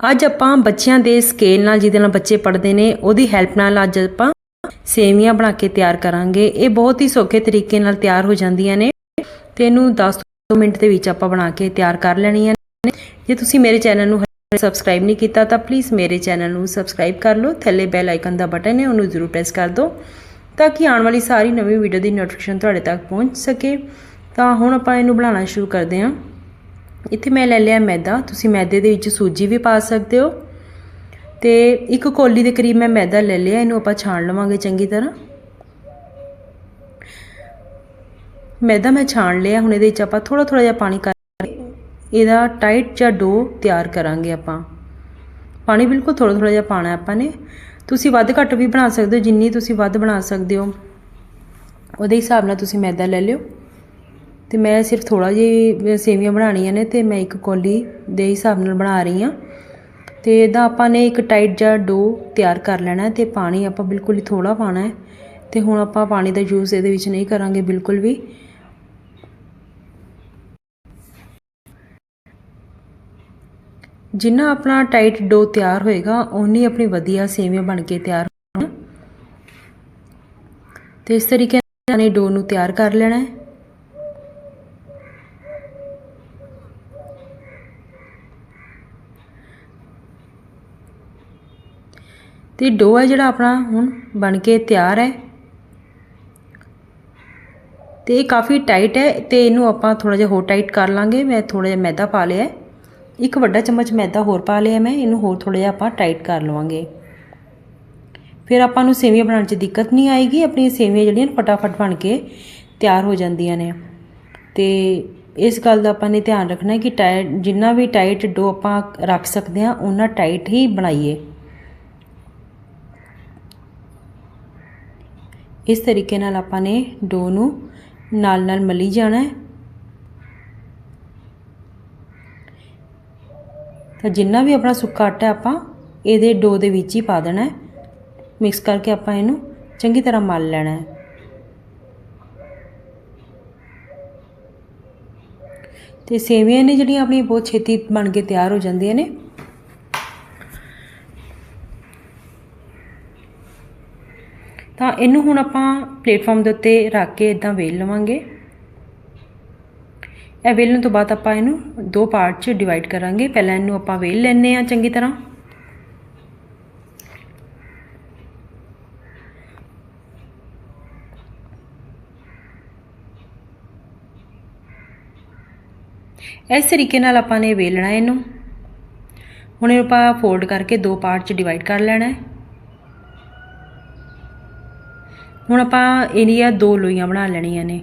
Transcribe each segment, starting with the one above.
ਅੱਜ ਆਪਾਂ ਬੱਚਿਆਂ ਦੇ ਸਕੇਲ ਨਾਲ ਜਿਹਦੇ ਨਾਲ ਬੱਚੇ ਪੜ੍ਹਦੇ ਨੇ, ਉਹਦੀ ਹੈਲਪ ਨਾਲ ਅੱਜ ਆਪਾਂ ਸੇਵੀਆਂ ਬਣਾ ਕੇ ਤਿਆਰ ਕਰਾਂਗੇ। ਇਹ ਬਹੁਤ ਹੀ ਸੌਖੇ ਤਰੀਕੇ ਨਾਲ ਤਿਆਰ ਹੋ ਜਾਂਦੀਆਂ ਨੇ ਤੇ ਇਹਨੂੰ 10 ਤੋਂ ਮਿੰਟ ਦੇ ਵਿੱਚ ਆਪਾਂ ਬਣਾ ਕੇ ਤਿਆਰ ਕਰ ਲੈਣੀਆਂ ਨੇ। ਜੇ ਤੁਸੀਂ ਮੇਰੇ ਚੈਨਲ ਨੂੰ ਸਬਸਕ੍ਰਾਈਬ ਨਹੀਂ ਕੀਤਾ ਤਾਂ ਪਲੀਜ਼ ਮੇਰੇ ਚੈਨਲ ਨੂੰ ਸਬਸਕ੍ਰਾਈਬ ਕਰ ਲਓ। ਥੱਲੇ ਬੈਲ ਆਈਕਨ ਦਾ ਬਟਨ ਹੈ, ਉਹਨੂੰ ਜ਼ਰੂਰ ਪ੍ਰੈਸ ਕਰ ਦਿਓ ਤਾਂ ਕਿ ਆਉਣ ਵਾਲੀ ਸਾਰੀ ਨਵੀਂ ਵੀਡੀਓ ਦੀ ਨੋਟੀਫਿਕੇਸ਼ਨ ਤੁਹਾਡੇ ਤੱਕ ਪਹੁੰਚ ਸਕੇ। ਤਾਂ ਹੁਣ ਆਪਾਂ ਇਹਨੂੰ ਬਣਾਉਣਾ ਸ਼ੁਰੂ ਕਰਦੇ ਹਾਂ। ਇੱਥੇ ਮੈਂ ਲੈ ਲਿਆ ਮੈਦਾ। ਤੁਸੀਂ ਮੈਦੇ ਦੇ ਵਿੱਚ ਸੂਜੀ ਵੀ ਪਾ ਸਕਦੇ ਹੋ। ਤੇ ਇੱਕ ਕੋਲੀ ਦੇ ਕਰੀਬ ਮੈਂ ਮੈਦਾ ਲੈ ਲਿਆ। ਇਹਨੂੰ ਆਪਾਂ ਛਾਣ ਲਵਾਂਗੇ ਚੰਗੀ ਤਰ੍ਹਾਂ। ਮੈਦਾ ਮੈਂ ਛਾਣ ਲਿਆ। ਹੁਣ ਇਹਦੇ ਵਿੱਚ ਆਪਾਂ ਥੋੜਾ ਥੋੜਾ ਜਿਹਾ ਪਾਣੀ ਕਰਕੇ ਇਹਦਾ ਟਾਈਟ ਜਾਂ ਡੋ ਤਿਆਰ ਕਰਾਂਗੇ ਆਪਾਂ। ਪਾਣੀ ਬਿਲਕੁਲ ਥੋੜਾ ਥੋੜਾ ਜਿਹਾ ਪਾਣਾ ਆਪਾਂ ਨੇ। ਤੁਸੀਂ ਵੱਧ ਘੱਟ ਵੀ ਬਣਾ ਸਕਦੇ ਹੋ। ਜਿੰਨੀ ਤੁਸੀਂ ਵੱਧ ਬਣਾ ਸਕਦੇ ਹੋ। ਉਹਦੇ ਹਿਸਾਬ ਨਾਲ ਤੁਸੀਂ ਮੈਦਾ ਲੈ ਲਿਓ। ਅਤੇ ਮੈਂ ਸਿਰਫ ਥੋੜ੍ਹਾ ਜਿਹਾ ਸੇਵੀਆਂ ਬਣਾਉਣੀਆਂ ਨੇ ਅਤੇ ਮੈਂ ਇੱਕ ਕੌਲੀ ਦੇ ਹਿਸਾਬ ਨਾਲ ਬਣਾ ਰਹੀ ਹਾਂ। ਅਤੇ ਇਹਦਾ ਆਪਾਂ ਨੇ ਇੱਕ ਟਾਈਟ ਜਿਹਾ ਡੋ ਤਿਆਰ ਕਰ ਲੈਣਾ ਅਤੇ ਪਾਣੀ ਆਪਾਂ ਬਿਲਕੁਲ ਹੀ ਥੋੜ੍ਹਾ ਪਾਉਣਾ ਹੈ। ਤੇ ਹੁਣ ਆਪਾਂ ਪਾਣੀ ਦਾ ਯੂਜ਼ ਇਹਦੇ ਵਿੱਚ ਨਹੀਂ ਕਰਾਂਗੇ ਬਿਲਕੁਲ ਵੀ। ਜਿੰਨਾ ਆਪਣਾ ਟਾਈਟ ਡੋ ਤਿਆਰ ਹੋਏਗਾ, ਓਨੀ ਆਪਣੀ ਵਧੀਆ ਸੇਵੀਆਂ ਬਣ ਕੇ ਤਿਆਰ ਹੋਣ ਤੇ ਇਸ ਤਰੀਕੇ ਨਾਲ ਇਹ ਡੋ ਨੂੰ ਤਿਆਰ ਕਰ ਲੈਣਾ ਹੈ। ਤੇ ਡੋ ਹੈ ਜਿਹੜਾ ਆਪਣਾ ਹੁਣ ਬਣ ਕੇ ਤਿਆਰ ਹੈ। ਤੇ ਇਹ ਕਾਫੀ ਟਾਈਟ ਹੈ ਤੇ ਇਹਨੂੰ ਆਪਾਂ ਥੋੜਾ ਜਿਹਾ ਹੋਰ ਟਾਈਟ ਕਰ ਲਾਂਗੇ। ਮੈਂ ਥੋੜਾ ਜਿਹਾ ਮੈਦਾ ਪਾ ਲਿਆ ਇੱਕ ਵੱਡਾ ਚਮਚ ਮੈਦਾ ਹੋਰ ਪਾ ਲਿਆ ਮੈਂ, ਇਹਨੂੰ ਹੋਰ ਥੋੜਾ ਜਿਹਾ ਆਪਾਂ ਟਾਈਟ ਕਰ ਲਵਾਂਗੇ। ਫਿਰ ਆਪਾਂ ਨੂੰ ਸੇਵੀਆਂ ਬਣਾਉਣ 'ਚ ਦਿੱਕਤ ਨਹੀਂ ਆਏਗੀ, ਆਪਣੀਆਂ ਸੇਵੀਆਂ ਜਿਹੜੀਆਂ ਫਟਾਫਟ ਬਣ ਕੇ ਤਿਆਰ ਹੋ ਜਾਂਦੀਆਂ ਨੇ। ਤੇ ਇਸ ਗੱਲ ਦਾ ਆਪਾਂ ਨੇ ਧਿਆਨ ਰੱਖਣਾ ਹੈ ਕਿ ਟਾਈਟ ਜਿੰਨਾ ਵੀ ਟਾਈਟ ਡੋ ਆਪਾਂ ਰੱਖ ਸਕਦੇ ਹਾਂ ਉਹਨਾਂ ਟਾਈਟ ਹੀ ਬਣਾਈਏ। ਇਸ ਤਰੀਕੇ ਨਾਲ ਆਪਾਂ ਨੇ ਡੋ ਨੂੰ ਨਾਲ ਨਾਲ ਮਲੀ ਜਾਣਾ ਹੈ। ਤਾਂ ਜਿੰਨਾ ਵੀ ਆਪਣਾ ਸੁੱਕਾ ਆਟਾ ਆਪਾਂ ਇਹਦੇ ਡੋ ਦੇ ਵਿੱਚ ਹੀ ਪਾ ਦੇਣਾ ਹੈ। ਮਿਕਸ ਕਰਕੇ ਆਪਾਂ ਇਹਨੂੰ ਚੰਗੀ ਤਰ੍ਹਾਂ ਮਲ ਲੈਣਾ ਹੈ। ਤੇ ਸੇਵੀਆਂ ਨੇ ਜਿਹੜੀਆਂ ਆਪਣੀ ਬਹੁਤ ਛੇਤੀ ਬਣ ਕੇ ਤਿਆਰ ਹੋ ਜਾਂਦੀਆਂ ਨੇ ਤਾਂ ਇਹਨੂੰ ਹੁਣ ਆਪਾਂ ਪਲੇਟਫਾਰਮ ਦੇ ਉੱਤੇ ਰੱਖ ਕੇ ਇਦਾਂ ਵੇਲ ਲਵਾਂਗੇ। ਇਹ ਵੇਲਣ ਤੋਂ ਬਾਅਦ ਆਪਾਂ ਇਹਨੂੰ ਦੋ ਪਾਰਟ 'ਚ ਡਿਵਾਈਡ ਕਰਾਂਗੇ। ਪਹਿਲਾਂ ਇਹਨੂੰ ਆਪਾਂ ਵੇਲ ਲੈਣੇ ਆ ਚੰਗੀ ਤਰ੍ਹਾਂ। ਇਸ ਤਰੀਕੇ ਨਾਲ ਆਪਾਂ ਨੇ ਵੇਲਣਾ ਇਹਨੂੰ। ਹੁਣ ਇਹ ਆਪਾਂ ਫੋਲਡ ਕਰਕੇ ਦੋ ਪਾਰਟ 'ਚ ਡਿਵਾਈਡ ਕਰ ਲੈਣਾ ਹੈ। ਹੁਣ ਆਪਾਂ ਇਹਦੀਆਂ ਦੋ ਲੋਈਆਂ ਬਣਾ ਲੈਣੀਆਂ ਨੇ।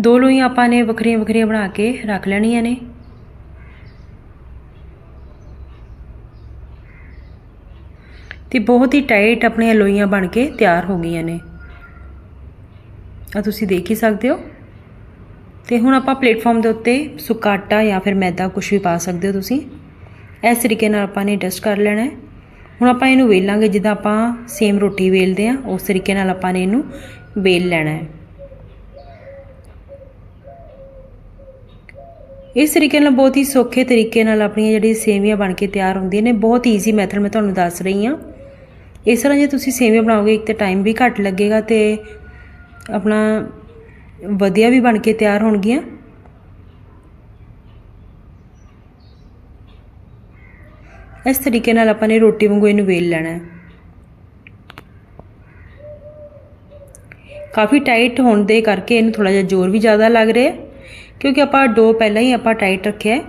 ਦੋ ਲੋਈਆਂ ਆਪਾਂ ਨੇ ਵੱਖਰੀਆਂ ਵੱਖਰੀਆਂ ਬਣਾ ਕੇ ਰੱਖ ਲੈਣੀਆਂ ਨੇ। ਤੇ ਬਹੁਤ ਹੀ ਟਾਈਟ ਆਪਣੀਆਂ ਲੋਈਆਂ ਬਣ ਕੇ ਤਿਆਰ ਹੋ ਗਈਆਂ ਨੇ। ਆ ਤੁਸੀਂ ਦੇਖ ਹੀ ਸਕਦੇ ਹੋ। ਤੇ ਹੁਣ ਆਪਾਂ ਪਲੇਟਫਾਰਮ ਦੇ ਉੱਤੇ ਸੁੱਕਾ ਆਟਾ ਜਾਂ ਫਿਰ ਮੈਦਾ ਕੁਝ ਵੀ ਪਾ ਸਕਦੇ ਹੋ ਤੁਸੀਂ। ਇਸ ਤਰੀਕੇ ਨਾਲ ਆਪਾਂ ਨੇ ਡਸਟ ਕਰ ਲੈਣਾ ਹੈ। ਹੁਣ ਆਪਾਂ ਇਹਨੂੰ ਵੇਲਾਂਗੇ, ਜਿੱਦਾਂ ਆਪਾਂ ਸੇਮ ਰੋਟੀ ਵੇਲਦੇ ਆ ਉਸ ਤਰੀਕੇ ਨਾਲ ਆਪਾਂ ਨੇ ਇਹਨੂੰ ਵੇਲ ਲੈਣਾ ਹੈ। ਇਸ ਤਰੀਕੇ ਨਾਲ ਬਹੁਤ ਹੀ ਸੌਖੇ ਤਰੀਕੇ ਨਾਲ ਆਪਣੀਆਂ ਜਿਹੜੀਆਂ ਸੇਵੀਆਂ ਬਣ ਕੇ ਤਿਆਰ ਹੁੰਦੀਆਂ ਨੇ, ਬਹੁਤ ਈਜ਼ੀ ਮੈਥਡ ਮੈਂ ਤੁਹਾਨੂੰ ਦੱਸ ਰਹੀ ਹਾਂ। ਇਸ ਤਰ੍ਹਾਂ ਜੇ ਤੁਸੀਂ ਸੇਵੀਆਂ ਬਣਾਓਗੇ, ਇੱਕ ਤਾਂ ਟਾਈਮ ਵੀ ਘੱਟ ਲੱਗੇਗਾ ਤੇ ਆਪਣਾ ਵਧੀਆ ਵੀ ਬਣ ਕੇ ਤਿਆਰ ਹੋਣਗੀਆਂ। ਇਸ ਤਰੀਕੇ ਨਾਲ ਆਪਾਂ ਨੇ ਰੋਟੀ ਵਾਂਗੂ ਇਹਨੂੰ ਵੇਲ ਲੈਣਾ ਹੈ। ਕਾਫੀ ਟਾਈਟ ਹੋਣ ਦੇ ਕਰਕੇ ਇਹਨੂੰ ਥੋੜਾ ਜਿਹਾ ਜ਼ੋਰ ਵੀ ਜ਼ਿਆਦਾ ਲੱਗ ਰਿਹਾ ਕਿਉਂਕਿ ਆਪਾਂ ਡੋ ਪਹਿਲਾਂ ਹੀ ਆਪਾਂ ਟਾਈਟ ਰੱਖਿਆ ਹੈ।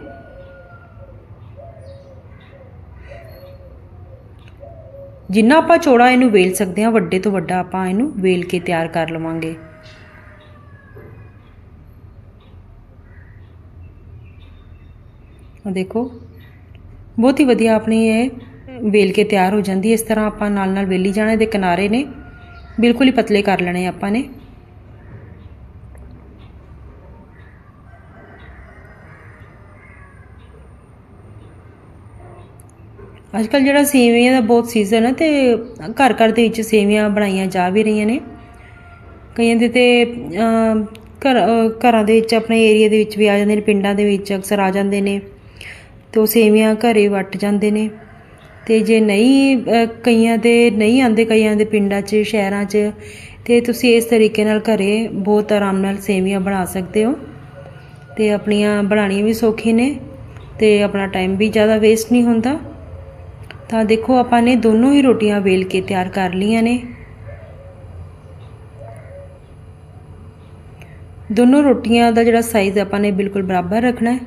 ਜਿੰਨਾ ਆਪਾਂ ਚੌੜਾ ਇਹਨੂੰ ਵੇਲ ਸਕਦੇ ਹਾਂ, ਵੱਡੇ ਤੋਂ ਵੱਡਾ ਆਪਾਂ ਇਹਨੂੰ ਵੇਲ ਕੇ ਤਿਆਰ ਕਰ ਲਵਾਂਗੇ। ਦੇਖੋ। ਬਹੁਤ ਹੀ ਵਧੀਆ ਆਪਣੀ ਇਹ ਵੇਲ ਕੇ ਤਿਆਰ ਹੋ ਜਾਂਦੀ ਹੈ। ਇਸ ਤਰ੍ਹਾਂ ਆਪਾਂ ਨਾਲ ਨਾਲ ਵੇਲੀ ਜਾਣਾ ਦੇ ਕਿਨਾਰੇ ਨੇ। ਬਿਲਕੁਲ ਹੀ ਪਤਲੇ ਕਰ ਲੈਣੇ ਆਪਾਂ ਨੇ। ਅੱਜ ਕੱਲ ਜਿਹੜਾ ਸੇਵੀਆਂ ਦਾ ਬਹੁਤ ਸੀਜ਼ਨ ਹੈ ਤੇ ਘਰ ਘਰ ਦੇ ਵਿੱਚ ਸੇਵੀਆਂ ਬਣਾਈਆਂ ਜਾ ਵੀ ਰਹੀਆਂ ਨੇ। ਕਈਆਂ ਦੇ ਤੇ ਘਰ ਘਰਾਂ ਦੇ ਵਿੱਚ ਆਪਣੇ ਏਰੀਆ ਦੇ ਵਿੱਚ ਵੀ ਆ ਜਾਂਦੇ ਨੇ, ਪਿੰਡਾਂ ਦੇ ਵਿੱਚ ਅਕਸਰ ਆ ਜਾਂਦੇ ਨੇ। ਤੇ ਉਹ ਸੇਵੀਆਂ ਘਰੇ ਵੱਟ ਜਾਂਦੇ ਨੇ। ਤੇ ਜੇ ਨਹੀਂ ਕਈਆਂ ਦੇ ਨਹੀਂ ਆਉਂਦੇ, ਕਈਆਂ ਦੇ ਪਿੰਡਾਂ 'ਚ, ਸ਼ਹਿਰਾਂ 'ਚ, ਤੇ ਤੁਸੀਂ ਇਸ ਤਰੀਕੇ ਨਾਲ ਘਰੇ ਬਹੁਤ ਆਰਾਮ ਨਾਲ ਸੇਵੀਆਂ ਬਣਾ ਸਕਦੇ ਹੋ। ਤੇ ਆਪਣੀਆਂ ਬਣਾਉਣੀਆਂ ਵੀ ਸੌਖੀ ਨੇ ਤੇ ਆਪਣਾ ਟਾਈਮ ਵੀ ਜ਼ਿਆਦਾ ਵੇਸਟ ਨਹੀਂ ਹੁੰਦਾ। ਤਾਂ ਦੇਖੋ, ਆਪਾਂ ਨੇ ਦੋਨੋਂ ਹੀ ਰੋਟੀਆਂ ਵੇਲ ਕੇ ਤਿਆਰ ਕਰ ਲਈਆਂ ਨੇ। ਦੋਨੋਂ ਰੋਟੀਆਂ ਦਾ ਜਿਹੜਾ ਸਾਈਜ਼ ਆਪਾਂ ਨੇ ਬਿਲਕੁਲ ਬਰਾਬਰ ਰੱਖਣਾ ਹੈ।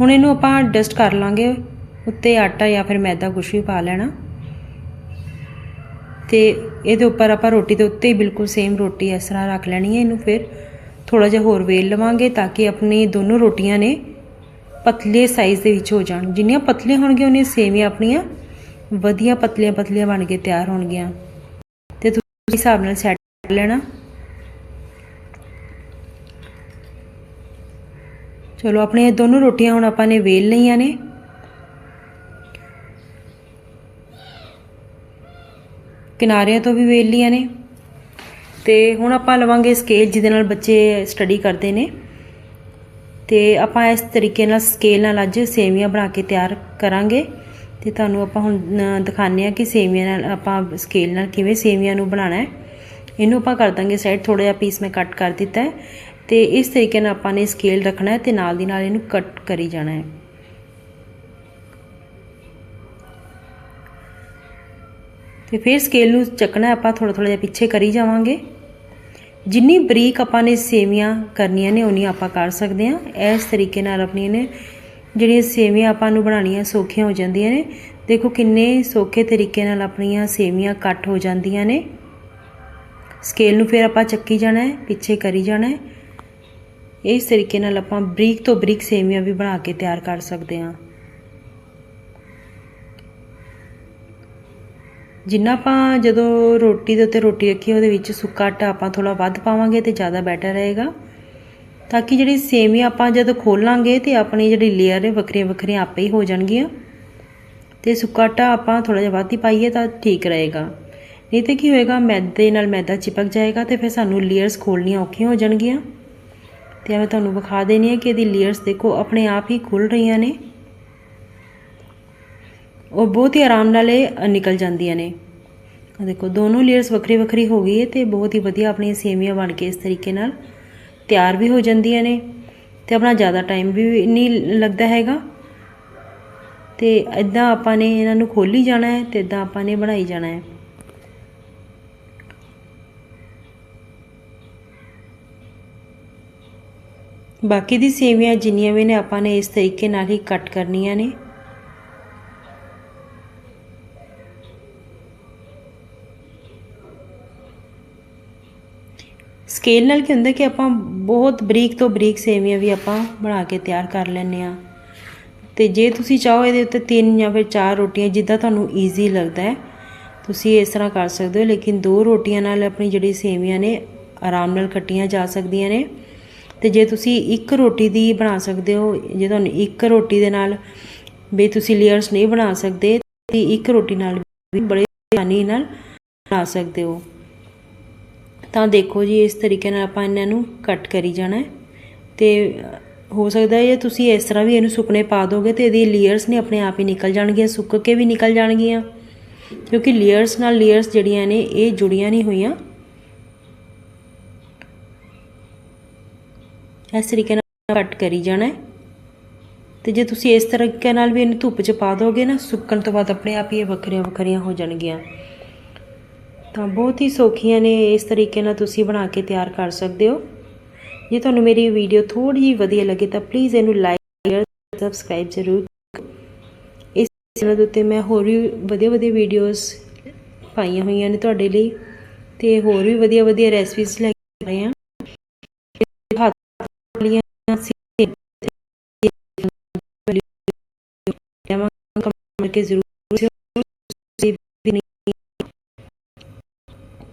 ਹੁਣ ਇਹਨੂੰ ਆਪਾਂ ਡਸਟ ਕਰ ਲਾਂਗੇ ਉੱਤੇ ਆਟਾ ਜਾਂ ਫਿਰ ਮੈਦਾ ਕੁਝ ਵੀ ਪਾ ਲੈਣਾ। ਤੇ ਇਹਦੇ ਉੱਪਰ ਆਪਾਂ ਰੋਟੀ ਦੇ ਉੱਤੇ ਹੀ ਬਿਲਕੁਲ ਸੇਮ ਰੋਟੀ ਇਸ ਤਰ੍ਹਾਂ ਰੱਖ ਲੈਣੀ ਹੈ ਇਹਨੂੰ ਫਿਰ। ਥੋੜਾ ਜਿਹਾ ਹੋਰ ਵੇਲ ਲਵਾਂਗੇ ਤਾਂ ਕਿ ਆਪਣੀ ਦੋਨੋਂ ਰੋਟੀਆਂ ਨੇ ਪਤਲੇ ਸਾਈਜ਼ ਦੇ ਵਿੱਚ ਹੋ ਜਾਣ। ਜਿੰਨੀਆਂ ਪਤਲੀਆਂ ਹੋਣਗੀਆਂ ਉਹਨੀਆਂ ਸੇਵੀਆਂ ਆਪਣੀਆਂ ਵਧੀਆ ਪਤਲੀਆਂ ਪਤਲੀਆਂ ਬਣ ਕੇ ਤਿਆਰ ਹੋਣਗੀਆਂ। ਤੇ ਤੁਸੀਂ ਹਿਸਾਬ ਨਾਲ ਸੈੱਟ ਕਰ ਲੈਣਾ। ਚਲੋ ਆਪਣੀਆਂ ਦੋਨੋਂ ਰੋਟੀਆਂ ਹੁਣ ਆਪਾਂ ਨੇ ਵੇਲ ਲਈਆਂ ਨੇ। ਕਿਨਾਰਿਆਂ ਤੋਂ ਵੀ ਵੇਲ ਲਈਆਂ ਨੇ। ਤੇ ਹੁਣ ਆਪਾਂ ਲਵਾਂਗੇ ਸਕੇਲ ਜਿਹਦੇ ਨਾਲ ਬੱਚੇ ਸਟੱਡੀ ਕਰਦੇ ਨੇ। ਤੇ ਆਪਾਂ ਇਸ ਤਰੀਕੇ ਨਾਲ ਸਕੇਲ ਨਾਲ ਅੱਜ ਸੇਵੀਆਂ ਬਣਾ ਕੇ ਤਿਆਰ ਕਰਾਂਗੇ। ਤੇ ਤੁਹਾਨੂੰ ਆਪਾਂ ਹੁਣ ਅ, ਦਿਖਾਉਂਦੇ ਆ ਕਿ ਸੇਵੀਆਂ ਨਾਲ ਆਪਾਂ ਸਕੇਲ ਨਾਲ ਕਿਵੇਂ ਸੇਵੀਆਂ ਨੂੰ ਬਣਾਉਣਾ ਹੈ। ਇਹਨੂੰ ਆਪਾਂ ਕਰ ਦਾਂਗੇ ਸਾਈਡ ਥੋੜਾ ਜਿਹਾ ਪੀਸ ਮੈਂ ਕੱਟ ਕਰ ਦਿੱਤਾ ਹੈ। ਤੇ ਇਸ ਤਰੀਕੇ ਨਾਲ ਆਪਾਂ ਨੇ ਸਕੇਲ ਰੱਖਣਾ ਹੈ ਤੇ ਨਾਲ ਦੀ ਨਾਲ ਇਹਨੂੰ ਕੱਟ ਕਰੀ ਜਾਣਾ ਹੈ। ਤੇ ਫਿਰ ਸਕੇਲ ਨੂੰ ਚੱਕਣਾ ਆਪਾਂ ਥੋੜਾ ਥੋੜਾ ਜਿਹਾ ਪਿੱਛੇ ਕਰੀ ਜਾਵਾਂਗੇ। ਜਿੰਨੀ ਬਰੀਕ ਆਪਾਂ ਨੇ ਸੇਵੀਆਂ ਕਰਨੀਆਂ ਨੇ ਉਨੀ ਆਪਾਂ ਕਰ ਸਕਦੇ ਹਾਂ। ਇਸ ਤਰੀਕੇ ਨਾਲ ਆਪਣੀਆਂ ਨੇ ਜਿਹੜੀਆਂ ਸੇਵੀਆਂ ਆਪਾਂ ਨੂੰ ਬਣਾਉਣੀਆਂ ਸੌਖੀਆਂ ਹੋ ਜਾਂਦੀਆਂ ਨੇ। ਦੇਖੋ ਕਿੰਨੇ ਸੌਖੇ ਤਰੀਕੇ ਨਾਲ ਆਪਣੀਆਂ ਸੇਵੀਆਂ ਕੱਟ ਹੋ ਜਾਂਦੀਆਂ ਨੇ। ਸਕੇਲ ਨੂੰ ਫਿਰ ਆਪਾਂ ਚੱਕੀ ਜਾਣਾ ਹੈ, ਪਿੱਛੇ ਕਰੀ ਜਾਣਾ ਹੈ। ਇਸ ਤਰੀਕੇ ਨਾਲ ਆਪਾਂ ਬਰੀਕ ਤੋਂ ਬਰੀਕ ਸੇਵੀਆਂ ਵੀ ਬਣਾ ਕੇ ਤਿਆਰ ਕਰ ਸਕਦੇ ਹਾਂ। ਜਿੰਨਾ ਆਪਾਂ ਜਦੋਂ ਰੋਟੀ ਦੇ ਉੱਤੇ ਰੋਟੀ ਰੱਖੀ, ਉਹਦੇ ਵਿੱਚ ਸੁੱਕਾ ਆਟਾ ਆਪਾਂ ਥੋੜਾ ਵੱਧ ਪਾਵਾਂਗੇ ਤੇ ਜ਼ਿਆਦਾ ਬੈਟਰ ਰਹੇਗਾ। ਤਾਂ ਕਿ ਜਿਹੜੀ ਸੇਵੀਆਂ ਆਪਾਂ ਜਦੋਂ ਖੋਲਾਂਗੇ ਤੇ ਆਪਣੀ ਜਿਹੜੀ ਲੇਅਰ ਹੈ ਵੱਖਰੀਆਂ ਵੱਖਰੀਆਂ ਆਪੇ ਹੀ ਹੋ ਜਾਣਗੀਆਂ। ਤੇ ਸੁੱਕਾ ਆਟਾ ਆਪਾਂ ਥੋੜਾ ਜਿਹਾ ਵੱਧ ਹੀ ਪਾਈਏ ਤਾਂ ਠੀਕ ਰਹੇਗਾ। ਨਹੀਂ ਤੇ ਕੀ ਹੋਏਗਾ, ਮੈਦੇ ਨਾਲ ਮੈਦਾ ਚਿਪਕ ਜਾਏਗਾ ਤੇ ਫਿਰ ਸਾਨੂੰ ਲੇਅਰਸ ਖੋਲਣੀਆਂ ਔਖੀਆਂ ਹੋ ਜਾਣਗੀਆਂ। ਤੇ ਮੈਂ ਤੁਹਾਨੂੰ ਵਿਖਾ ਦੇਣੀ ਹੈ ਕਿ ਇਹਦੀ ਲੇਅਰਸ ਦੇਖੋ, ਆਪਣੇ ਆਪ ਹੀ ਖੁੱਲ ਰਹੀਆਂ ਨੇ। ਉਹ ਬਹੁਤ ਹੀ ਆਰਾਮ ਨਾਲ ਇਹ ਨਿਕਲ ਜਾਂਦੀਆਂ ਨੇ। ਦੇਖੋ, ਦੋਨੋਂ ਲੇਅਰਸ ਵੱਖਰੀ ਵੱਖਰੀ ਹੋ ਗਈ ਹੈ ਤੇ ਬਹੁਤ ਹੀ ਵਧੀਆ ਆਪਣੀਆਂ ਸੇਵੀਆਂ ਬਣ ਕੇ ਇਸ ਤਰੀਕੇ ਨਾਲ ਤਿਆਰ ਵੀ ਹੋ ਜਾਂਦੀਆਂ ਨੇ ਤੇ ਆਪਣਾ ਜ਼ਿਆਦਾ ਟਾਈਮ ਵੀ ਨਹੀਂ ਲੱਗਦਾ ਹੈਗਾ। ਤੇ ਇਦਾਂ ਆਪਾਂ ਨੇ ਇਹਨਾਂ ਨੂੰ ਖੋਲੀ ਜਾਣਾ ਹੈ ਤੇ ਇਦਾਂ ਆਪਾਂ ਨੇ ਬਣਾਈ ਜਾਣਾ ਹੈ। ਬਾਕੀ ਦੀ ਸੇਵੀਆਂ ਜਿੰਨੀਆਂ ਵੀ ਨੇ ਆਪਾਂ ਨੇ ਇਸ ਤਰੀਕੇ ਨਾਲ ਹੀ ਕੱਟ ਕਰਨੀਆਂ ਨੇ। ਸਕੇਲ ਨਾਲ ਕੀ ਹੁੰਦਾ ਕਿ ਆਪਾਂ ਬਹੁਤ ਬਰੀਕ ਤੋਂ ਬਰੀਕ ਸੇਵੀਆਂ ਵੀ ਆਪਾਂ ਬਣਾ ਕੇ ਤਿਆਰ ਕਰ ਲੈਂਦੇ ਆ ਤੇ ਜੇ ਤੁਸੀਂ ਚਾਹੋ ਇਹਦੇ ਉੱਤੇ ਤਿੰਨ ਜਾਂ ਫਿਰ ਚਾਰ ਰੋਟੀਆਂ ਜਿੱਦਾਂ ਤੁਹਾਨੂੰ ਈਜ਼ੀ ਲੱਗਦਾ ਹੈ, ਤੁਸੀਂ ਇਸ ਤਰ੍ਹਾਂ ਕਰ ਸਕਦੇ ਹੋ। ਲੇਕਿਨ ਦੋ ਰੋਟੀਆਂ ਨਾਲ ਆਪਣੀ ਜਿਹੜੀ ਸੇਵੀਆਂ ਨੇ ਆਰਾਮ ਨਾਲ ਕੱਟੀਆਂ ਜਾ ਸਕਦੀਆਂ ਨੇ। ਤੇ ਜੇ ਤੁਸੀਂ ਇੱਕ ਰੋਟੀ ਦੀ ਬਣਾ ਸਕਦੇ ਹੋ, ਜੇ ਤੁਹਾਨੂੰ ਇੱਕ ਰੋਟੀ ਦੇ ਨਾਲ ਵੀ ਤੁਸੀਂ ਲੇਅਰਸ ਨਹੀਂ ਬਣਾ ਸਕਦੇ ਤੇ ਇੱਕ ਰੋਟੀ ਨਾਲ ਵੀ ਬੜੇ ਆਸਾਨੀ ਨਾਲ ਬਣਾ ਸਕਦੇ ਹੋ। ਤਾਂ ਦੇਖੋ ਜੀ, ਇਸ ਤਰੀਕੇ ਨਾਲ ਆਪਾਂ ਇਹਨਾਂ ਨੂੰ ਕੱਟ ਕਰੀ ਜਾਣਾ ਹੈ। ਤੇ ਹੋ ਸਕਦਾ ਹੈ ਜੇ ਤੁਸੀਂ ਇਸ ਤਰ੍ਹਾਂ ਵੀ ਇਹਨੂੰ ਸੁੱਕਣੇ ਪਾ ਦੋਗੇ ਤੇ ਇਹਦੀ ਲੇਅਰਸ ਨੇ ਆਪਣੇ ਆਪ ਹੀ ਨਿਕਲ ਜਾਣਗੀਆਂ, ਸੁੱਕ ਕੇ ਵੀ ਨਿਕਲ ਜਾਣਗੀਆਂ। ਕਿਉਂਕਿ ਲੇਅਰਸ ਨਾਲ ਲੇਅਰਸ ਜਿਹੜੀਆਂ ਨੇ, ਇਹ ਜੁੜੀਆਂ ਨਹੀਂ ਹੋਈਆਂ। ਇਸ ਤਰੀਕੇ ਨਾਲ ਕੱਟ ਕਰੀ ਜਾਣਾ ਹੈ। ਤੇ ਜੇ ਤੁਸੀਂ ਇਸ ਤਰੀਕੇ ਨਾਲ ਵੀ ਇਹਨੂੰ ਧੁੱਪ 'ਚ ਪਾ ਦੋਗੇ ਨਾ, ਸੁੱਕਣ ਤੋਂ ਬਾਅਦ ਆਪਣੇ ਆਪ ਹੀ ਇਹ ਵੱਖਰੀਆਂ ਵੱਖਰੀਆਂ ਹੋ ਜਾਣਗੀਆਂ। ਤਾਂ ਬਹੁਤ ਹੀ ਸੌਖੀਆਂ ਨੇ ਇਸ ਤਰੀਕੇ ਨਾਲ ਤੁਸੀਂ ਬਣਾ ਕੇ ਤਿਆਰ ਕਰ ਸਕਦੇ ਹੋ। ਜੇ ਤੁਹਾਨੂੰ ਮੇਰੀ ਵੀਡੀਓ ਥੋੜੀ ਜਿਹੀ ਵਧੀਆ ਲੱਗੇ ਤਾਂ ਪਲੀਜ਼ ਇਹਨੂੰ ਲਾਈਕ ਸ਼ੇਅਰ ਸਬਸਕ੍ਰਾਈਬ ਜ਼ਰੂਰ ਇਸ ਚੈਨਲ ਦੇ ਉੱਤੇ ਮੈਂ ਹੋਰ ਵੀ ਵਧੀਆ ਵਧੀਆ ਵੀਡੀਓਜ਼ ਪਾਈਆਂ ਹੋਈਆਂ ਨੇ ਤੁਹਾਡੇ ਲਈ ਤੇ ਹੋਰ ਵੀ ਵਧੀਆ ਵਧੀਆ ਰੈਸਪੀਜ਼ ਲੈ ਕੇ ਆਏ ਹਾਂ। ਵਾਲੀਆਂ ਜ਼ਰੂਰ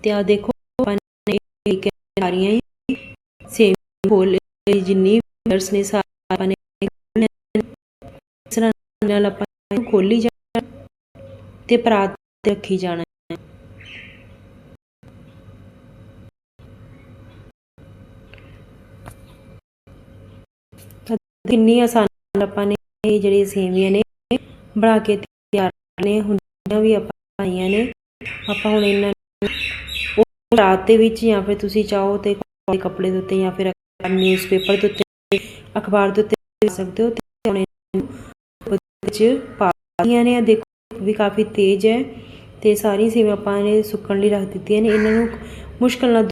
ਤੇ ਆ ਦੇਖੋ ਆਪਾਂ ਹੀ ਸੇਮ ਖੋਲ ਜਿੰਨੀ ਵਰਸ ਨੇ ਸਾਰੇ ਨੇ ਇਸ ਨਾਲ ਆਪਾਂ ਇਹਨੂੰ ਖੋਲੀ ਜਾਣਾ ਤੇ ਪਰਾਤ ਰੱਖੀ ਜਾਣਾ। ਕਿੰਨੀ ਆਸਾਨੀ ਨਾਲ ਆਪਾਂ ਨੇ ਇਹ ਜਿਹੜੇ ਸੇਵੀਆਂ ਨੇ, ਬਣਾ ਕੇ ਤਿਆਰ ਨੇ, ਹੁੰਦੀਆਂ ਵੀ ਆਪਾਂ ਆਈਆਂ ਨੇ। ਆਪਾਂ ਹੁਣ ਇਹਨਾਂ ਨੂੰ ਰਾਤ ਦੇ ਵਿੱਚ ਜਾਂ ਫਿਰ ਤੁਸੀਂ ਚਾਹੋ ਤੇ ਕੱਪੜੇ ਦੇ ਉੱਤੇ ਜਾਂ ਫਿਰ ਨਿਊਜ਼ਪੇਪਰ ਦੇ ਉੱਤੇ, ਅਖਬਾਰ ਦੇ ਉੱਤੇ ਦੇ ਸਕਦੇ ਹੋ ਤੇ ਹੁਣ ਵਿੱਚ ਪਾ ਨੇ। ਦੇਖੋ ਵੀ ਕਾਫੀ ਤੇਜ਼ ਹੈ ਤੇ ਸਾਰੀ ਸੇਵੀਆਂ ਆਪਾਂ ਨੇ ਸੁੱਕਣ ਲਈ ਰੱਖ ਦਿੱਤੀਆਂ ਨੇ। ਇਹਨਾਂ ਨੂੰ ਮੁਸ਼ਕਲ ਨਾਲ